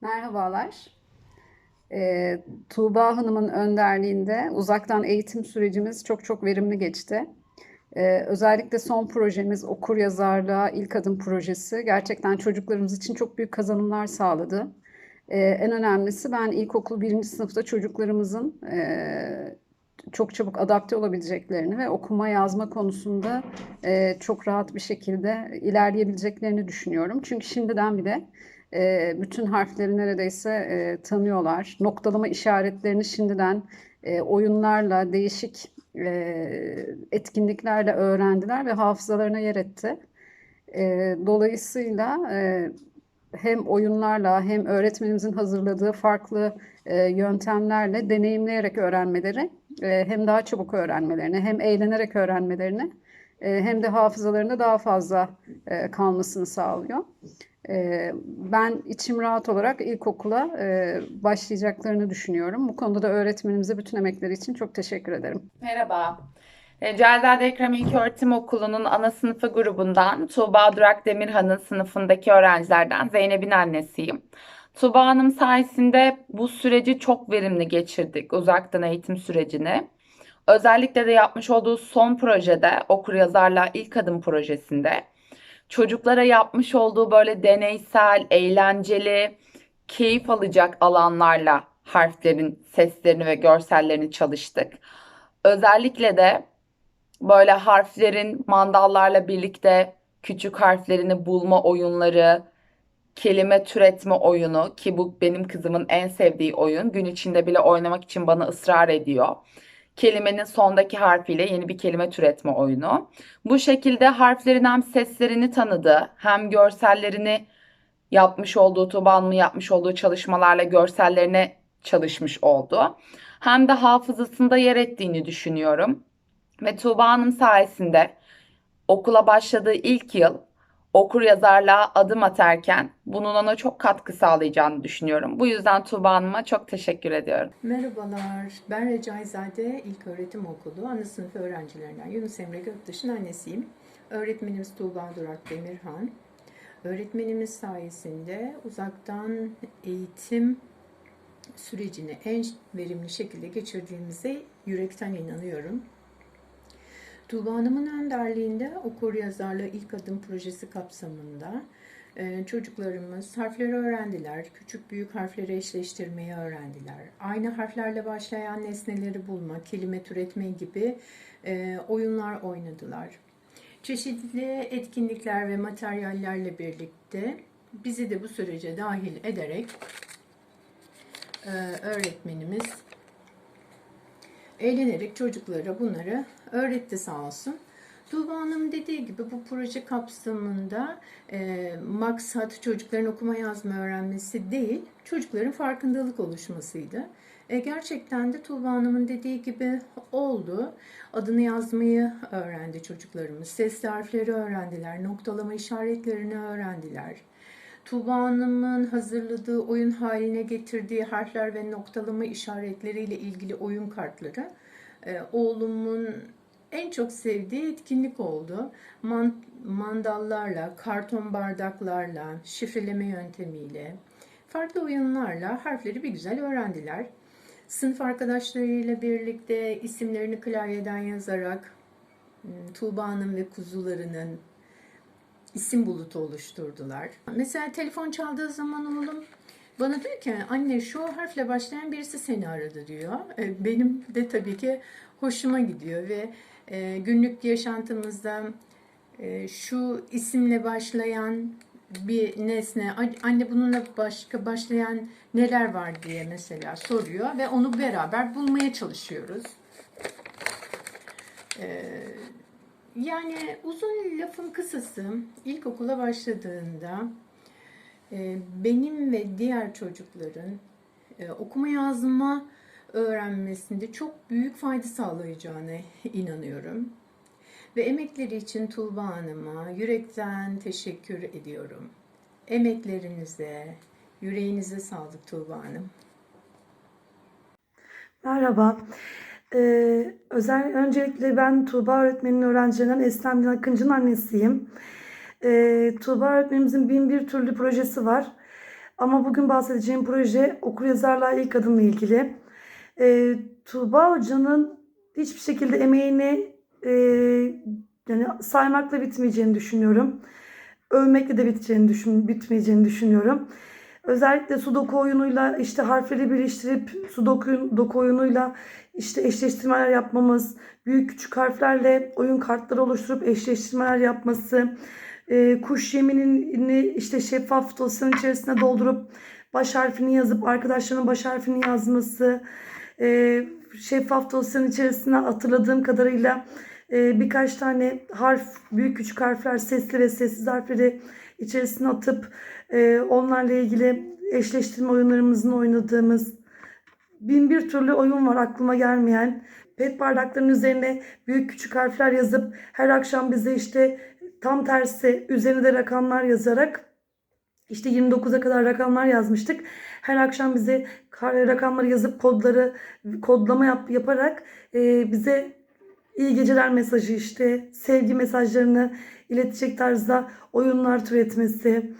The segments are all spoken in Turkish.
Merhabalar. Ee, Tuğba Hanım'ın önderliğinde uzaktan eğitim sürecimiz çok çok verimli geçti. Ee, özellikle son projemiz okur yazarlığa ilk adım projesi gerçekten çocuklarımız için çok büyük kazanımlar sağladı. Ee, en önemlisi ben ilkokul birinci sınıfta çocuklarımızın e, çok çabuk adapte olabileceklerini ve okuma yazma konusunda e, çok rahat bir şekilde ilerleyebileceklerini düşünüyorum. Çünkü şimdiden bile e, bütün harfleri neredeyse e, tanıyorlar. Noktalama işaretlerini şimdiden e, oyunlarla, değişik e, etkinliklerle öğrendiler ve hafızalarına yer etti. E, dolayısıyla e, hem oyunlarla hem öğretmenimizin hazırladığı farklı e, yöntemlerle deneyimleyerek öğrenmeleri e, hem daha çabuk öğrenmelerini hem eğlenerek öğrenmelerini e, hem de hafızalarında daha fazla e, kalmasını sağlıyor. Ben içim rahat olarak ilkokula başlayacaklarını düşünüyorum. Bu konuda da öğretmenimize bütün emekleri için çok teşekkür ederim. Merhaba. E, Cezaevinde Ekrem İlköğretim Okulu'nun ana sınıfı grubundan Tuğba Durak Demirhan'ın sınıfındaki öğrencilerden Zeynep'in annesiyim. Tuğba Hanım sayesinde bu süreci çok verimli geçirdik, uzaktan eğitim sürecini. Özellikle de yapmış olduğu son projede, Okur Yazarla İlk Adım projesinde çocuklara yapmış olduğu böyle deneysel, eğlenceli, keyif alacak alanlarla harflerin seslerini ve görsellerini çalıştık. Özellikle de böyle harflerin mandallarla birlikte küçük harflerini bulma oyunları, kelime türetme oyunu ki bu benim kızımın en sevdiği oyun. Gün içinde bile oynamak için bana ısrar ediyor. Kelimenin sondaki harfiyle yeni bir kelime türetme oyunu. Bu şekilde harflerin hem seslerini tanıdı, hem görsellerini yapmış olduğu, Tuğba'nın yapmış olduğu çalışmalarla görsellerine çalışmış oldu. Hem de hafızasında yer ettiğini düşünüyorum. Ve Tuğba sayesinde okula başladığı ilk yıl okur yazarlığa adım atarken bunun ona çok katkı sağlayacağını düşünüyorum. Bu yüzden Tuğba Hanım'a çok teşekkür ediyorum. Merhabalar, ben Recaizade İlköğretim Okulu ana sınıf öğrencilerinden Yunus Emre Göktaş'ın annesiyim. Öğretmenimiz Tuğba Durak Demirhan. Öğretmenimiz sayesinde uzaktan eğitim sürecini en verimli şekilde geçirdiğimize yürekten inanıyorum. Tuğba Hanım'ın önderliğinde okur yazarlığı ilk adım projesi kapsamında e, çocuklarımız harfleri öğrendiler, küçük büyük harfleri eşleştirmeyi öğrendiler. Aynı harflerle başlayan nesneleri bulma, kelime türetme gibi e, oyunlar oynadılar. Çeşitli etkinlikler ve materyallerle birlikte bizi de bu sürece dahil ederek e, öğretmenimiz eğlenerek çocuklara bunları öğretti sağ olsun. Tuğba Hanım dediği gibi bu proje kapsamında e, maksat çocukların okuma yazma öğrenmesi değil, çocukların farkındalık oluşmasıydı. E, gerçekten de Tuğba Hanım'ın dediği gibi oldu. Adını yazmayı öğrendi çocuklarımız. Sesli harfleri öğrendiler, noktalama işaretlerini öğrendiler. Tuğba Hanım'ın hazırladığı oyun haline getirdiği harfler ve noktalama işaretleriyle ilgili oyun kartları e, oğlumun en çok sevdiği etkinlik oldu. Man, mandallarla, karton bardaklarla, şifreleme yöntemiyle, farklı oyunlarla harfleri bir güzel öğrendiler. Sınıf arkadaşlarıyla birlikte isimlerini klavyeden yazarak m, Tuğba Hanım ve kuzularının isim bulutu oluşturdular. Mesela telefon çaldığı zaman oğlum bana diyor ki anne şu harfle başlayan birisi seni aradı diyor. E, Benim de tabii ki hoşuma gidiyor ve e, günlük yaşantımızda e, şu isimle başlayan bir nesne, anne bununla başka başlayan neler var diye mesela soruyor ve onu beraber bulmaya çalışıyoruz. Ee, yani uzun lafın kısası ilkokula başladığında e, benim ve diğer çocukların e, okuma yazma öğrenmesinde çok büyük fayda sağlayacağına inanıyorum. Ve emekleri için Tuğba Hanım'a yürekten teşekkür ediyorum. Emeklerinize, yüreğinize sağlık Tuğba Hanım. Merhaba. Ee, özel öncelikle ben Tuğba öğretmenin öğrencilerinden Eslem Akıncı'nın annesiyim. Ee, Tuğba öğretmenimizin bin bir türlü projesi var. Ama bugün bahsedeceğim proje okuryazarlığa ilk adımla ilgili. E, Tuğba Hoca'nın hiçbir şekilde emeğini e, yani saymakla bitmeyeceğini düşünüyorum. Övmekle de biteceğini düşün, bitmeyeceğini düşünüyorum. Özellikle sudoku oyunuyla işte harfleri birleştirip sudoku doku oyunuyla işte eşleştirmeler yapmamız, büyük küçük harflerle oyun kartları oluşturup eşleştirmeler yapması, e, kuş yeminini işte şeffaf dosyanın içerisine doldurup baş harfini yazıp arkadaşlarının baş harfini yazması, e, şeffaf dosyanın içerisine hatırladığım kadarıyla e, birkaç tane harf, büyük küçük harfler, sesli ve sessiz harfleri içerisine atıp e, onlarla ilgili eşleştirme oyunlarımızın oynadığımız bin bir türlü oyun var aklıma gelmeyen. Pet bardakların üzerine büyük küçük harfler yazıp her akşam bize işte tam tersi üzerine de rakamlar yazarak işte 29'a kadar rakamlar yazmıştık. Her akşam bize ka- rakamları yazıp kodları kodlama yap, yaparak e, bize iyi geceler mesajı işte sevgi mesajlarını iletecek tarzda oyunlar türetmesi.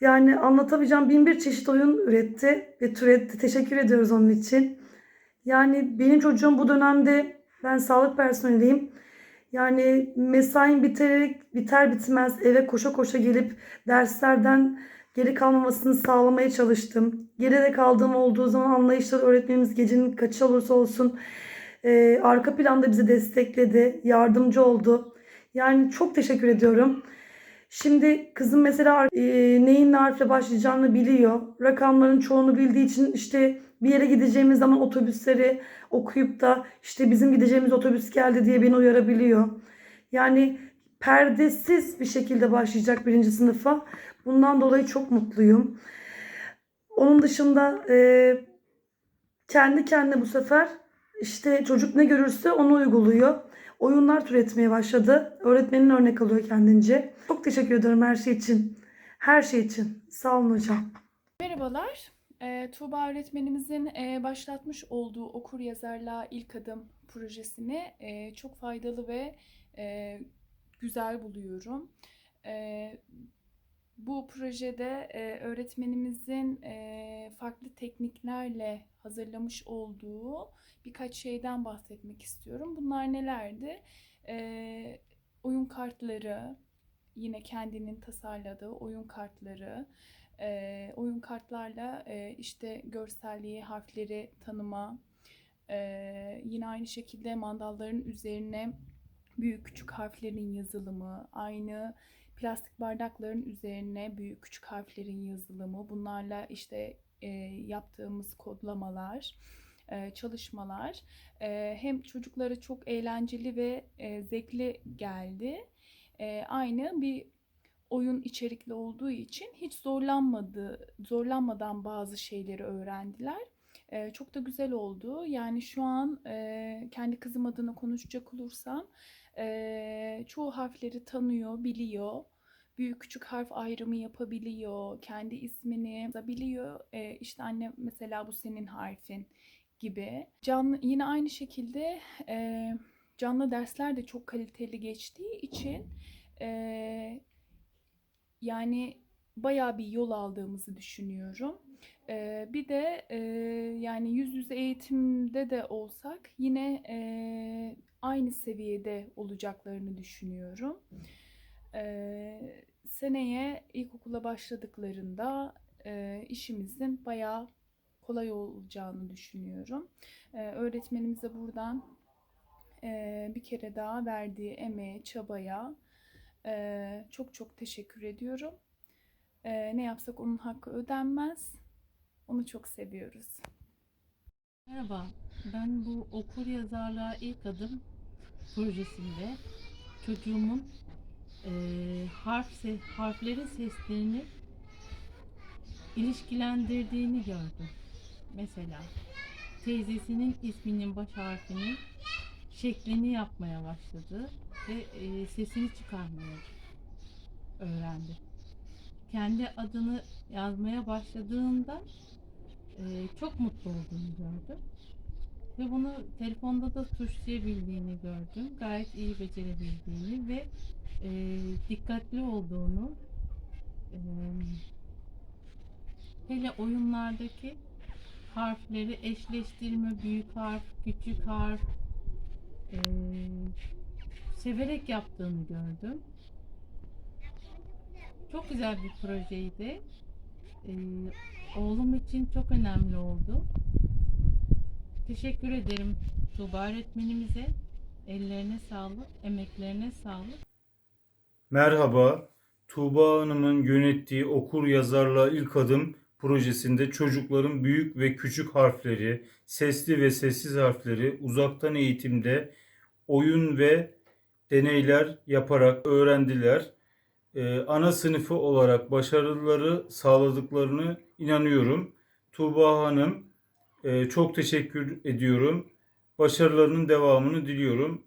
Yani anlatamayacağım bin bir çeşit oyun üretti ve türetti. Teşekkür ediyoruz onun için. Yani benim çocuğum bu dönemde ben sağlık personeliyim. Yani mesain biterek biter bitmez eve koşa koşa gelip derslerden geri kalmamasını sağlamaya çalıştım. Geride kaldığım olduğu zaman anlayışla öğretmenimiz gecenin kaçı olursa olsun e, arka planda bizi destekledi, yardımcı oldu. Yani çok teşekkür ediyorum. Şimdi kızım mesela e, neyin ne harfle başlayacağını biliyor. Rakamların çoğunu bildiği için işte bir yere gideceğimiz zaman otobüsleri okuyup da işte bizim gideceğimiz otobüs geldi diye beni uyarabiliyor. Yani perdesiz bir şekilde başlayacak birinci sınıfa. Bundan dolayı çok mutluyum. Onun dışında e, kendi kendine bu sefer işte çocuk ne görürse onu uyguluyor. Oyunlar türetmeye başladı. Öğretmenin örnek alıyor kendince. Çok teşekkür ediyorum her şey için. Her şey için. Sağ olun hocam. Merhabalar. Eee, Tuğba öğretmenimizin eee, başlatmış olduğu okur yazarlığa ilk adım projesini eee, çok faydalı ve eee, güzel buluyorum. Eee, bu projede eee, öğretmenimizin eee, farklı tekniklerle hazırlamış olduğu birkaç şeyden bahsetmek istiyorum. Bunlar nelerdi? Eee, oyun kartları, yine kendinin tasarladığı oyun kartları, e, oyun kartlarla e, işte görselliği, harfleri tanıma, e, yine aynı şekilde mandalların üzerine büyük küçük harflerin yazılımı, aynı plastik bardakların üzerine büyük küçük harflerin yazılımı, bunlarla işte e, yaptığımız kodlamalar, e, çalışmalar e, hem çocuklara çok eğlenceli ve e, zevkli geldi. E, aynı bir oyun içerikli olduğu için hiç zorlanmadı, zorlanmadan bazı şeyleri öğrendiler. Ee, çok da güzel oldu. Yani şu an e, kendi kızım adına konuşacak olursam e, çoğu harfleri tanıyor, biliyor. Büyük küçük harf ayrımı yapabiliyor, kendi ismini yazabiliyor. E, işte anne mesela bu senin harfin gibi. Canlı yine aynı şekilde e, canlı dersler de çok kaliteli geçtiği için e, yani bayağı bir yol aldığımızı düşünüyorum. Ee, bir de e, yani yüz yüze eğitimde de olsak yine e, aynı seviyede olacaklarını düşünüyorum. Ee, seneye ilkokula başladıklarında e, işimizin bayağı kolay olacağını düşünüyorum. Ee, öğretmenimize buradan e, bir kere daha verdiği emeğe, çabaya ee, çok çok teşekkür ediyorum. Ee, ne yapsak onun hakkı ödenmez. Onu çok seviyoruz. Merhaba, ben bu okur yazarlığa ilk adım projesinde çocuğumun eee harf se- harflerin seslerini ilişkilendirdiğini gördüm. Mesela teyzesinin isminin baş harfinin şeklini yapmaya başladı ve eee, sesini çıkarmaya öğrendi. Kendi adını yazmaya başladığında eee, çok mutlu olduğunu gördüm. Ve bunu telefonda da tuşlayabildiğini gördüm. Gayet iyi becerebildiğini ve eee, dikkatli olduğunu, eee, Hele oyunlardaki harfleri eşleştirme, büyük harf, küçük harf eee, severek yaptığını gördüm. Çok güzel bir projeydi. Eee, oğlum için çok önemli oldu. Teşekkür ederim Tuğba öğretmenimize. Ellerine sağlık, emeklerine sağlık. Merhaba, Tuğba Hanım'ın yönettiği Okur Yazarlığa İlk Adım projesinde çocukların büyük ve küçük harfleri, sesli ve sessiz harfleri uzaktan eğitimde oyun ve deneyler yaparak öğrendiler. Ee, ana sınıfı olarak başarıları sağladıklarını inanıyorum. Tuğba Hanım çok teşekkür ediyorum. Başarılarının devamını diliyorum.